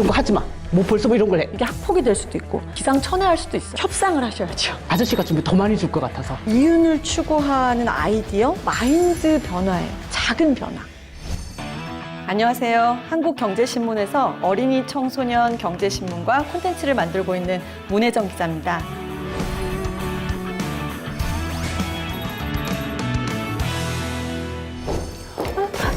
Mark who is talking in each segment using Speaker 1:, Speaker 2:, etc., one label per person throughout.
Speaker 1: 그런 거 하지 마. 뭐 벌써 뭐 이런 걸 해.
Speaker 2: 이게 학폭이 될 수도 있고 기상천외할 수도 있어요. 협상을 하셔야죠.
Speaker 1: 아저씨가 좀 더 많이 줄 것 같아서.
Speaker 2: 이윤을 추구하는 아이디어 마인드 변화예요. 작은 변화. 안녕하세요. 한국경제신문에서 어린이 청소년 경제신문과 콘텐츠를 만들고 있는 문혜정 기자입니다.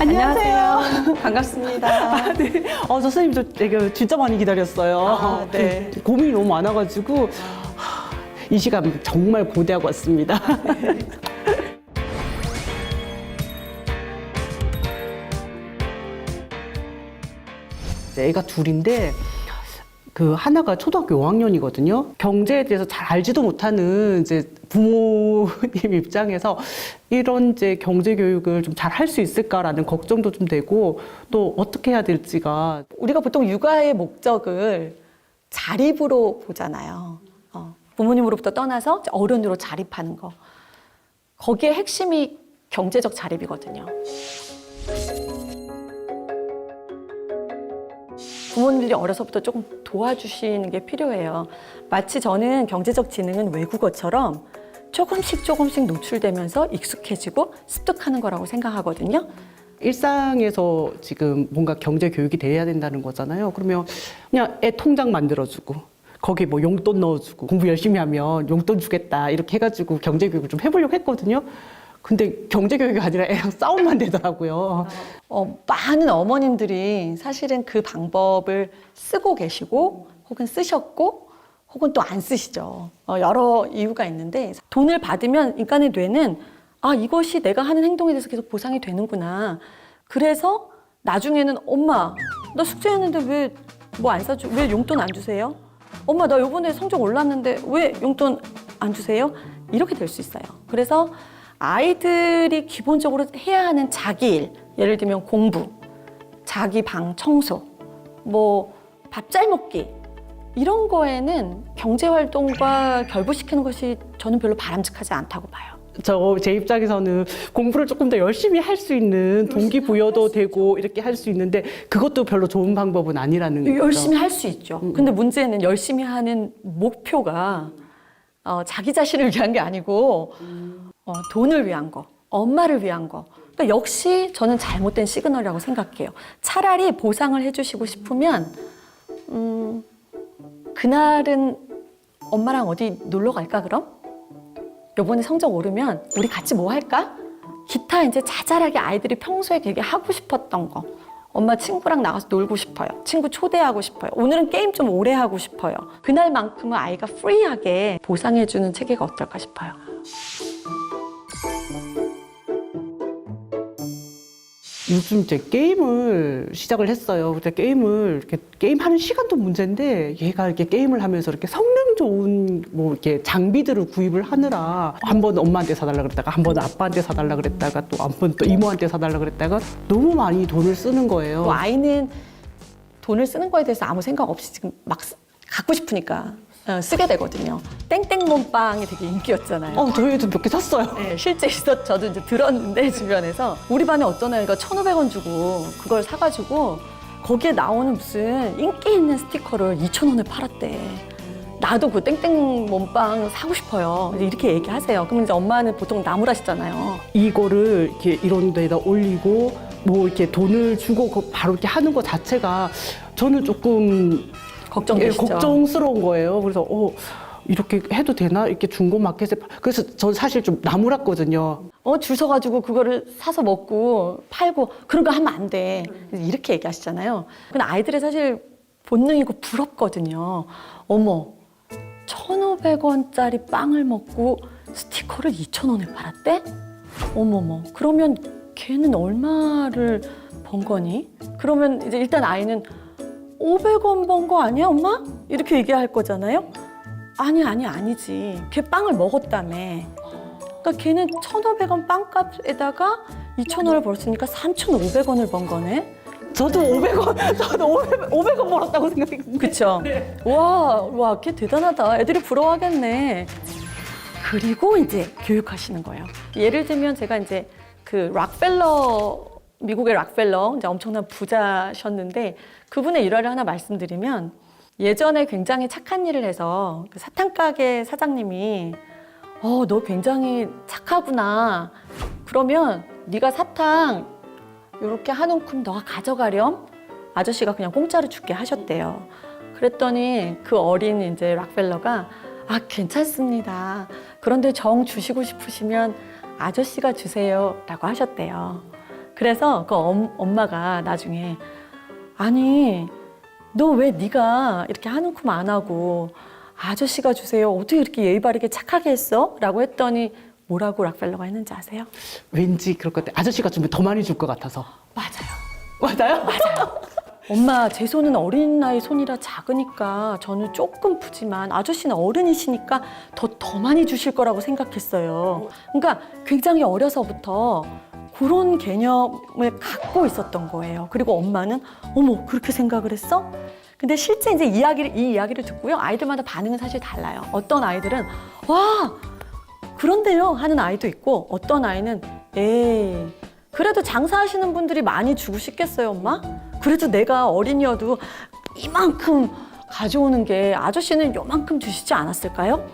Speaker 2: 안녕하세요. 반갑습니다.
Speaker 1: 네. 어, 저 선생님 저 되게 진짜 많이 기다렸어요.
Speaker 2: 아, 네.
Speaker 1: 그 고민이 너무 많아가지고 하, 이 시간 정말 고대하고 왔습니다. 네, 애가 둘인데 그 하나가 초등학교 5학년이거든요. 경제에 대해서 잘 알지도 못하는 이제 부모님 입장에서 이런 이제 경제 교육을 좀 잘 할 수 있을까라는 걱정도 좀 되고 또 어떻게 해야 될지가
Speaker 2: 우리가 보통 육아의 목적을 자립으로 보잖아요. 어, 부모님으로부터 떠나서 어른으로 자립하는 거. 거기에 핵심이 경제적 자립이거든요. 부모님들이 어려서부터 조금 도와주시는 게 필요해요. 마치 저는 경제적 지능은 외국어처럼 조금씩 조금씩 노출되면서 익숙해지고 습득하는 거라고 생각하거든요.
Speaker 1: 일상에서 지금 뭔가 경제 교육이 돼야 된다는 거잖아요. 그러면 그냥 애 통장 만들어주고 거기 뭐 용돈 넣어주고 공부 열심히 하면 용돈 주겠다 이렇게 해가지고 경제 교육을 좀 해보려고 했거든요. 근데 경제 교육이 아니라 애랑 싸움만 되더라고요.
Speaker 2: 어, 많은 어머님들이 사실은 그 방법을 쓰고 계시고 혹은 쓰셨고 혹은 또 안 쓰시죠. 어, 여러 이유가 있는데 돈을 받으면 인간의 뇌는 아 이것이 내가 하는 행동에 대해서 계속 보상이 되는구나. 그래서 나중에는 엄마 나 숙제했는데 왜 뭐 안 사주 왜 용돈 안 주세요? 엄마 나 요번에 성적 올랐는데 왜 용돈 안 주세요? 이렇게 될 수 있어요. 그래서 아이들이 기본적으로 해야 하는 자기 일, 예를 들면 공부, 자기 방 청소, 뭐 밥 잘 먹기 이런 거에는 경제 활동과 결부시키는 것이 저는 별로 바람직하지 않다고 봐요.
Speaker 1: 저 제 입장에서는 공부를 조금 더 열심히 할 수 있는 동기부여도 되고 이렇게 할 수 있는데 그것도 별로 좋은 방법은 아니라는 거죠.
Speaker 2: 열심히 할 수 있죠. 근데 문제는 열심히 하는 목표가 어, 자기 자신을 위한 게 아니고 어, 돈을 위한 거, 엄마를 위한 거. 그러니까 역시 저는 잘못된 시그널이라고 생각해요. 차라리 보상을 해주시고 싶으면 음, 그날은 엄마랑 어디 놀러 갈까 그럼? 요번에 성적 오르면 우리 같이 뭐 할까? 기타 이제 자잘하게 아이들이 평소에 되게 하고 싶었던 거. 엄마 친구랑 나가서 놀고 싶어요. 친구 초대하고 싶어요. 오늘은 게임 좀 오래 하고 싶어요. 그날만큼은 아이가 프리하게 보상해주는 체계가 어떨까 싶어요.
Speaker 1: 요즘 이제 게임을 시작을 했어요. 근데 게임을 이렇게 게임하는 시간도 문제인데 얘가 이렇게 게임을 하면서 이렇게 성능 좋은 뭐 이렇게 장비들을 구입을 하느라 한 번 엄마한테 사달라 그랬다가 한 번 아빠한테 사달라 그랬다가 또 한 번 또 이모한테 사달라 그랬다가 너무 많이 돈을 쓰는 거예요.
Speaker 2: 또 아이는 돈을 쓰는 거에 대해서 아무 생각 없이 지금 막 쓰- 갖고 싶으니까 어, 쓰게 되거든요. 땡땡 몸빵이 되게 인기였잖아요.
Speaker 1: 어, 저희도 몇 개 샀어요.
Speaker 2: 네, 실제 있었 저도 이제 들었는데 주변에서 우리 반에 어떤 애가 1,500원 주고 그걸 사가지고 거기에 나오는 무슨 인기 있는 스티커를 2,000원에 팔았대. 나도 그 땡땡 몸빵 사고 싶어요. 이제 이렇게 얘기하세요. 그러면 이제 엄마는 보통 나무라시잖아요.
Speaker 1: 이거를 이렇게 이런 데다 올리고 뭐 이렇게 돈을 주고 그 바로 이렇게 하는 것 자체가 저는 조금 예,
Speaker 2: 걱정되시죠?
Speaker 1: 걱정스러운 거예요. 그래서 어 이렇게 해도 되나 이렇게 중고 마켓에 파- 그래서 저 사실 좀 나무랐거든요.
Speaker 2: 어, 줄 서가지고 그거를 사서 먹고 팔고 그런 거 하면 안 돼. 이렇게 얘기하시잖아요. 근데 아이들의 사실 본능이고 부럽거든요. 어머, 1,500원짜리 빵을 먹고 스티커를 2,000원에 팔았대? 어머머. 그러면 걔는 얼마를 번 거니? 그러면 이제 일단 아이는 500원 번 거 아니야, 엄마? 이렇게 얘기할 거잖아요. 아니, 아니, 아니지. 걔 빵을 먹었다며. 그러니까 걔는 1,500원 빵값에다가 2,000원을 벌었으니까 3,500원을 번 거네.
Speaker 1: 저도 500원, 저도 500, 500원 벌었다고 생각했는데.
Speaker 2: 그쵸? 와, 와, 걔 대단하다. 애들이 부러워하겠네. 그리고 이제 교육하시는 거예요. 예를 들면 제가 이제 그 락펠러 미국의 락펠러, 이제 엄청난 부자셨는데 그분의 일화를 하나 말씀드리면 예전에 굉장히 착한 일을 해서 그 사탕 가게 사장님이 어, 너 굉장히 착하구나. 그러면 네가 사탕 이렇게 한 움큼 너가 가져가렴. 아저씨가 그냥 공짜로 줄게 하셨대요. 그랬더니 그 어린 이제 락펠러가 아 괜찮습니다. 그런데 정 주시고 싶으시면 아저씨가 주세요라고 하셨대요. 그래서 그 엄, 엄마가 나중에 아니 너 왜 네가 이렇게 한 움큼 안 하고 아저씨가 주세요 어떻게 이렇게 예의 바르게 착하게 했어? 라고 했더니 뭐라고 락펠러가 했는지 아세요?
Speaker 1: 왠지 그럴 것 같아. 아저씨가 주면 더 많이 줄 것 같아서.
Speaker 2: 맞아요.
Speaker 1: 맞아요?
Speaker 2: 맞아요. 엄마, 제 손은 어린 나이 손이라 작으니까 저는 조금 푸지만 아저씨는 어른이시니까 더, 더 많이 주실 거라고 생각했어요. 그러니까 굉장히 어려서부터 그런 개념을 갖고 있었던 거예요. 그리고 엄마는 어머, 그렇게 생각을 했어? 근데 실제 이제 이야기를, 이 이야기를 듣고요. 아이들마다 반응은 사실 달라요. 어떤 아이들은 와, 그런데요 하는 아이도 있고 어떤 아이는 에이 그래도 장사하시는 분들이 많이 주고 싶겠어요 엄마? 그래도 내가 어린이여도 이만큼 가져오는 게 아저씨는 요만큼 주시지 않았을까요?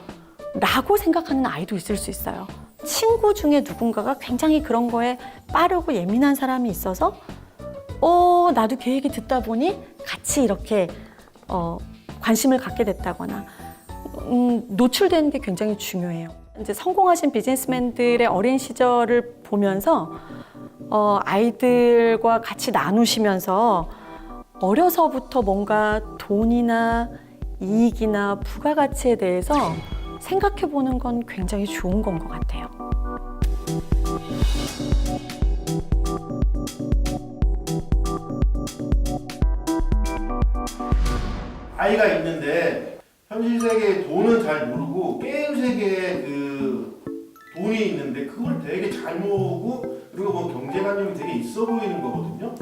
Speaker 2: 라고 생각하는 아이도 있을 수 있어요 친구 중에 누군가가 굉장히 그런 거에 빠르고 예민한 사람이 있어서 어 나도 걔 얘기 듣다 보니 같이 이렇게 어, 관심을 갖게 됐다거나 음, 노출되는 게 굉장히 중요해요. 이제 성공하신 비즈니스맨들의 어린 시절을 보면서 어, 아이들과 같이 나누시면서 어려서부터 뭔가 돈이나 이익이나 부가가치에 대해서 생각해 보는 건 굉장히 좋은 건 것 같아요.
Speaker 3: 아이가 있는데 현실 세계의 돈은 잘 모르고 게임 세계에 그 돈이 있는데 그걸 되게 잘 모으고 그리고 뭐 경제관념이 되게 있어 보이는 거거든요.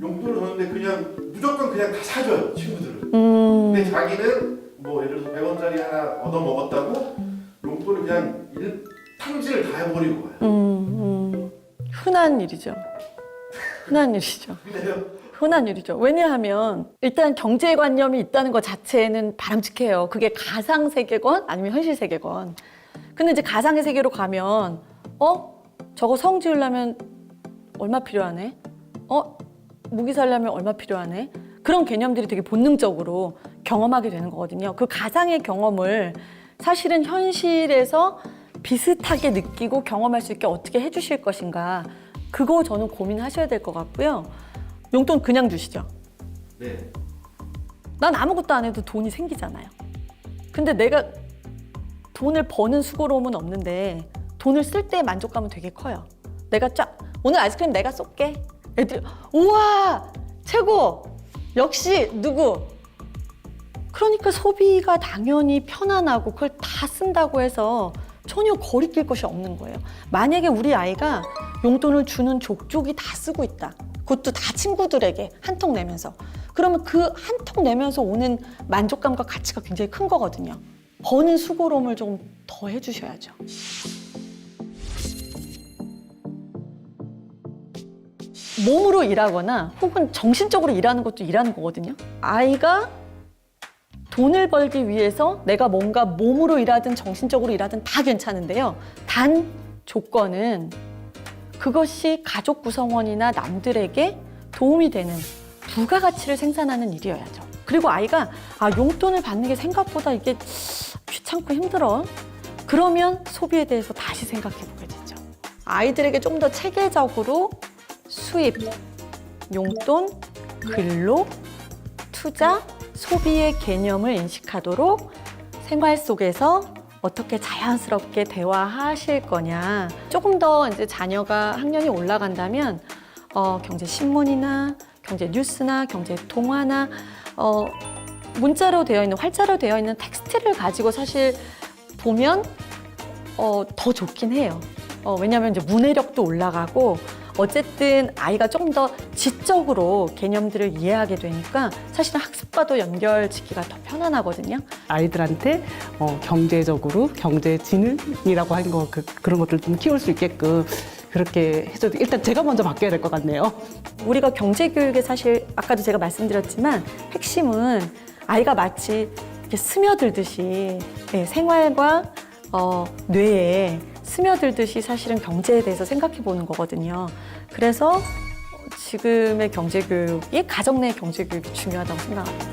Speaker 3: 용돈을 줬는데 그냥 무조건 그냥 다 사줘요 친구들은.
Speaker 2: 음,
Speaker 3: 근데 자기는 뭐 예를 들어서 100원짜리 하나 얻어 먹었다고 용돈을 그냥 일, 탕진을 다 해버리고 가요.
Speaker 2: 음, 음. 흔한 일이죠. 흔한 일이죠.
Speaker 3: 근데요
Speaker 2: 흔한 일이죠. 왜냐하면 일단 경제관념이 있다는 것 자체는 바람직해요. 그게 가상 세계건 아니면 현실 세계건. 근데 이제 가상의 세계로 가면 어 저거 성 지으려면 얼마 필요하네. 어 무기 살려면 얼마 필요하네. 그런 개념들이 되게 본능적으로 경험하게 되는 거거든요. 그 가상의 경험을 사실은 현실에서 비슷하게 느끼고 경험할 수 있게 어떻게 해주실 것인가. 그거 저는 고민하셔야 될 것 같고요. 용돈 그냥 주시죠.
Speaker 3: 네.
Speaker 2: 난 아무것도 안 해도 돈이 생기잖아요. 근데 내가 돈을 버는 수고로움은 없는데 돈을 쓸 때 만족감은 되게 커요. 내가 쫙 오늘 아이스크림 내가 쏠게. 애들 우와 최고 역시 누구 그러니까 소비가 당연히 편안하고 그걸 다 쓴다고 해서 전혀 거리낄 것이 없는 거예요. 만약에 우리 아이가 용돈을 주는 족족이 다 쓰고 있다. 그것도 다 친구들에게 한 통 내면서. 그러면 그 한 통 내면서 오는 만족감과 가치가 굉장히 큰 거거든요. 버는 수고로움을 좀 더 해주셔야죠. 몸으로 일하거나 혹은 정신적으로 일하는 것도 일하는 거거든요. 아이가 돈을 벌기 위해서 내가 뭔가 몸으로 일하든 정신적으로 일하든 다 괜찮은데요. 단 조건은 그것이 가족 구성원이나 남들에게 도움이 되는 부가가치를 생산하는 일이어야죠. 그리고 아이가 아 용돈을 받는 게 생각보다 이게 귀찮고 힘들어. 그러면 소비에 대해서 다시 생각해 보게 되죠. 아이들에게 좀 더 체계적으로 수입, 용돈, 근로, 투자, 소비의 개념을 인식하도록 생활 속에서 어떻게 자연스럽게 대화하실 거냐. 조금 더 이제 자녀가 학년이 올라간다면 어, 경제 신문이나 경제 뉴스나 경제 동화나 어, 문자로 되어 있는 활자로 되어 있는 텍스트를 가지고 사실 보면 어, 더 좋긴 해요. 어, 왜냐하면 이제 문해력도 올라가고 어쨌든 아이가 조금 더 지적으로 개념들을 이해하게 되니까 사실은 학습과도 연결짓기가 더 편안하거든요.
Speaker 1: 아이들한테 어, 경제적으로 경제 지능이라고 하는 거 그, 그런 것들 좀 키울 수 있게끔 그렇게 해서 일단 제가 먼저 바뀌어야 될 것 같네요.
Speaker 2: 우리가 경제 교육에 사실 아까도 제가 말씀드렸지만 핵심은 아이가 마치 이렇게 스며들듯이 예, 생활과 어, 뇌에 스며들듯이 사실은 경제에 대해서 생각해 보는 거거든요. 그래서 지금의 경제 교육이 가정 내 경제 교육이 중요하다고 생각합니다.